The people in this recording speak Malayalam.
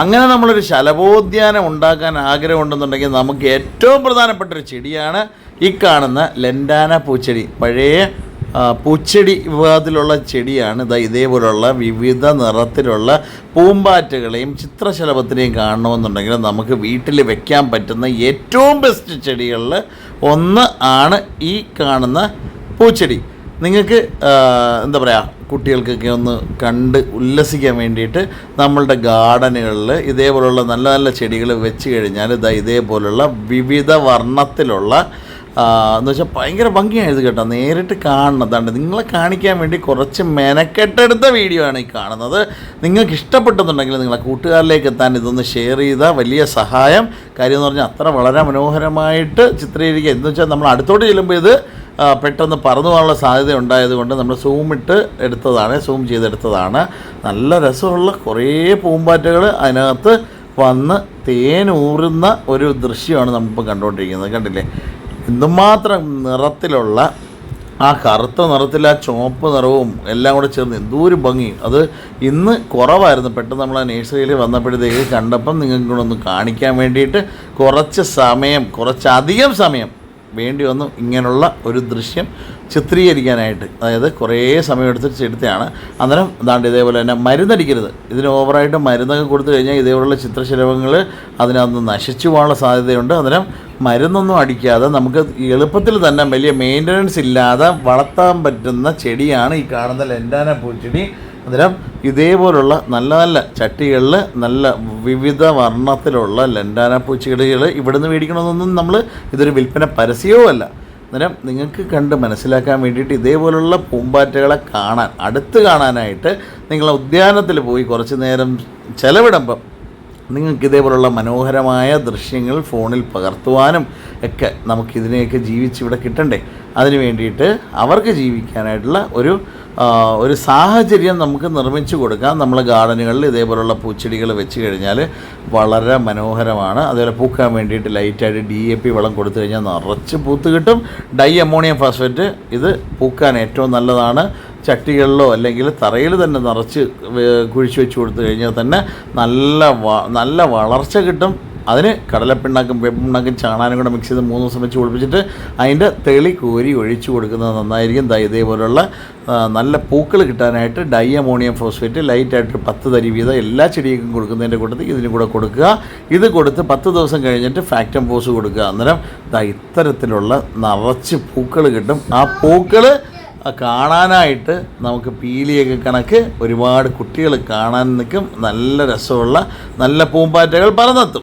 അങ്ങനെ നമ്മളൊരു ശലഭോദ്യാനം ഉണ്ടാക്കാൻ ആഗ്രഹമുണ്ടെന്നുണ്ടെങ്കിൽ നമുക്ക് ഏറ്റവും പ്രധാനപ്പെട്ട ഒരു ചെടിയാണ് ഈ കാണുന്ന ലെൻഡാന പൂച്ചെടി. പഴയ പൂച്ചെടി വിഭാഗത്തിലുള്ള ചെടിയാണ്. ഇതാ ഇതേപോലുള്ള വിവിധ നിറത്തിലുള്ള പൂമ്പാറ്റകളെയും ചിത്രശലഭത്തിനെയും കാണണമെന്നുണ്ടെങ്കിൽ നമുക്ക് വീട്ടിൽ വെക്കാൻ പറ്റുന്ന ഏറ്റവും ബെസ്റ്റ് ചെടികളിൽ ഒന്ന് ആണ് ഈ കാണുന്ന പൂച്ചെടി. നിങ്ങൾക്ക് എന്താ പറയുക കുട്ടികൾക്കൊക്കെ ഒന്ന് കണ്ട് ഉല്ലസിക്കാൻ വേണ്ടിയിട്ട് നമ്മളുടെ ഗാർഡനുകളിൽ ഇതേപോലുള്ള നല്ല നല്ല ചെടികൾ വെച്ച് കഴിഞ്ഞാൽ ഇതാ ഇതേപോലുള്ള വിവിധ വർണത്തിലുള്ള എന്ന് വെച്ചാൽ ഭയങ്കര ഭംഗിയായത് കേട്ടോ. നേരിട്ട് കാണുന്നതാണ് നിങ്ങളെ കാണിക്കാൻ വേണ്ടി കുറച്ച് മെനക്കെട്ടെടുത്ത വീഡിയോ ആണ് ഈ കാണുന്നത്. നിങ്ങൾക്ക് ഇഷ്ടപ്പെട്ടെന്നുണ്ടെങ്കിൽ നിങ്ങളെ കൂട്ടുകാരിലേക്ക് എത്താൻ ഇതൊന്ന് ഷെയർ ചെയ്ത വലിയ സഹായം. കാര്യം എന്ന് പറഞ്ഞാൽ അത്ര വളരെ മനോഹരമായിട്ട് ചിത്രീകരിക്കുക. എന്ന് വെച്ചാൽ നമ്മൾ അടുത്തോട്ട് ചെല്ലുമ്പോൾ ഇത് പെട്ടെന്ന് പറന്നു പോകാനുള്ള സാധ്യത ഉണ്ടായതുകൊണ്ട് നമ്മൾ സൂം ഇട്ട് എടുത്തതാണ് സൂം ചെയ്തെടുത്തതാണ്. നല്ല രസമുള്ള കുറേ പൂമ്പാറ്റകൾ അതിനകത്ത് വന്ന് തേനൂറുന്ന ഒരു ദൃശ്യമാണ് നമ്മളിപ്പോൾ കണ്ടുകൊണ്ടിരിക്കുന്നത്. കണ്ടില്ലേ? എന്തുമാത്രം നിറത്തിലുള്ള ആ കറുത്ത നിറത്തിൽ ആ ചുവപ്പ് നിറവും എല്ലാം കൂടെ ചേർന്ന് എന്തോരം ഭംഗി. അത് ഇന്ന് കുറവായിരുന്നു. പെട്ടെന്ന് നമ്മൾ ആ നേഴ്സറിയിൽ വന്നപ്പോഴത്തേക്ക് കണ്ടപ്പം നിങ്ങൾക്കൂടെ ഒന്ന് കാണിക്കാൻ വേണ്ടിയിട്ട് കുറച്ച് സമയം കുറച്ചധികം സമയം വേണ്ടി വന്നു ഇങ്ങനെയുള്ള ഒരു ദൃശ്യം ചിത്രീകരിക്കാനായിട്ട്. അതായത് കുറേ സമയം ചെടുത്തയാണ്. അന്നേരം അതാണ്ട് ഇതേപോലെ തന്നെ മരുന്നടിക്കരുത്. ഇതിന് ഓവറായിട്ട് മരുന്നൊക്കെ കൊടുത്തു കഴിഞ്ഞാൽ ഇതേപോലുള്ള ചിത്രശലഭങ്ങൾ അതിനകത്ത് നശിച്ചു പോകാനുള്ള സാധ്യതയുണ്ട്. അന്നേരം മരുന്നൊന്നും അടിക്കാതെ നമുക്ക് എളുപ്പത്തിൽ തന്നെ വലിയ മെയിന്റനൻസ് ഇല്ലാതെ വളർത്താൻ പറ്റുന്ന ചെടിയാണ് ഈ കാണുന്ന ലെൻഡാന പൂച്ചെടി. അന്നേരം ഇതേപോലുള്ള നല്ല നല്ല ചട്ടികളിൽ നല്ല വിവിധ വർണത്തിലുള്ള ലണ്ടാന പൂച്ചെടികൾ ഇവിടുന്ന് മേടിക്കണമെന്നൊന്നും നമ്മൾ ഇതൊരു വിൽപ്പന പരസ്യവും അല്ല. അന്നേരം നിങ്ങൾക്ക് കണ്ട് മനസ്സിലാക്കാൻ വേണ്ടിയിട്ട് ഇതേപോലുള്ള പൂമ്പാറ്റകളെ കാണാൻ അടുത്ത് കാണാനായിട്ട് നിങ്ങൾ ഉദ്യാനത്തിൽ പോയി കുറച്ച് നേരം ചിലവിടുമ്പം നിങ്ങൾക്ക് ഇതേപോലുള്ള മനോഹരമായ ദൃശ്യങ്ങൾ ഫോണിൽ പകർത്തുവാനും ഒക്കെ നമുക്കിതിനെയൊക്കെ ജീവിച്ച് ഇവിടെ കിട്ടണ്ടേ. അതിന് വേണ്ടിയിട്ട് അവർക്ക് ജീവിക്കാനായിട്ടുള്ള ഒരു ഒരു സാഹചര്യം നമുക്ക് നിർമ്മിച്ചു കൊടുക്കാം. നമ്മൾ ഗാർഡനുകളിൽ ഇതേപോലുള്ള പൂച്ചെടികൾ വെച്ച് കഴിഞ്ഞാൽ വളരെ മനോഹരമാണ്. അതുപോലെ പൂക്കാൻ വേണ്ടിയിട്ട് ലൈറ്റായിട്ട് ഡി എ പി വളം കൊടുത്തു കഴിഞ്ഞാൽ നിറച്ച് പൂത്ത് കിട്ടും. ഡൈ അമോണിയം ഫോസ്ഫേറ്റ് ഇത് പൂക്കാൻ ഏറ്റവും നല്ലതാണ്. ചട്ടികളിലോ അല്ലെങ്കിൽ തറയിൽ തന്നെ നിറച്ച് കുഴിച്ചു വെച്ച് കൊടുത്തു കഴിഞ്ഞാൽ തന്നെ നല്ല നല്ല വളർച്ച കിട്ടും. അതിന് കടലപ്പിണ്ണാക്കും വേപ്പിണ്ണാക്കും ചാണാനും കൂടെ മിക്സ് ചെയ്ത് മൂന്ന് ദിവസം വെച്ച് കുളിപ്പിച്ചിട്ട് അതിന്റെ തെളി കോരി ഒഴിച്ചു കൊടുക്കുന്നത് നന്നായിരിക്കും. ഇതേപോലുള്ള നല്ല പൂക്കൾ കിട്ടാനായിട്ട് ഡൈ അമോണിയം ഫോസ്ഫേറ്റ് ലൈറ്റായിട്ട് പത്ത് തരി വീതം എല്ലാ ചെടിക്കും കൊടുക്കുന്നതിന്റെ കൂട്ടത്തിൽ ഇതിനും കൂടെ കൊടുക്കുക. ഇത് കൊടുത്ത് പത്ത് ദിവസം കഴിഞ്ഞിട്ട് ഫാക്ടം പോസ് കൊടുക്കുക. അന്നേരം ഇത്തരത്തിലുള്ള നിറച്ച് പൂക്കൾ കിട്ടും. ആ പൂക്കൾ കാണാനായിട്ട് നമുക്ക് പീലിയൊക്കെ കണക്ക് ഒരുപാട് കുട്ടികൾ കാണാൻ നിൽക്കും. നല്ല രസമുള്ള നല്ല പൂമ്പാറ്റകൾ പറന്നെത്തും.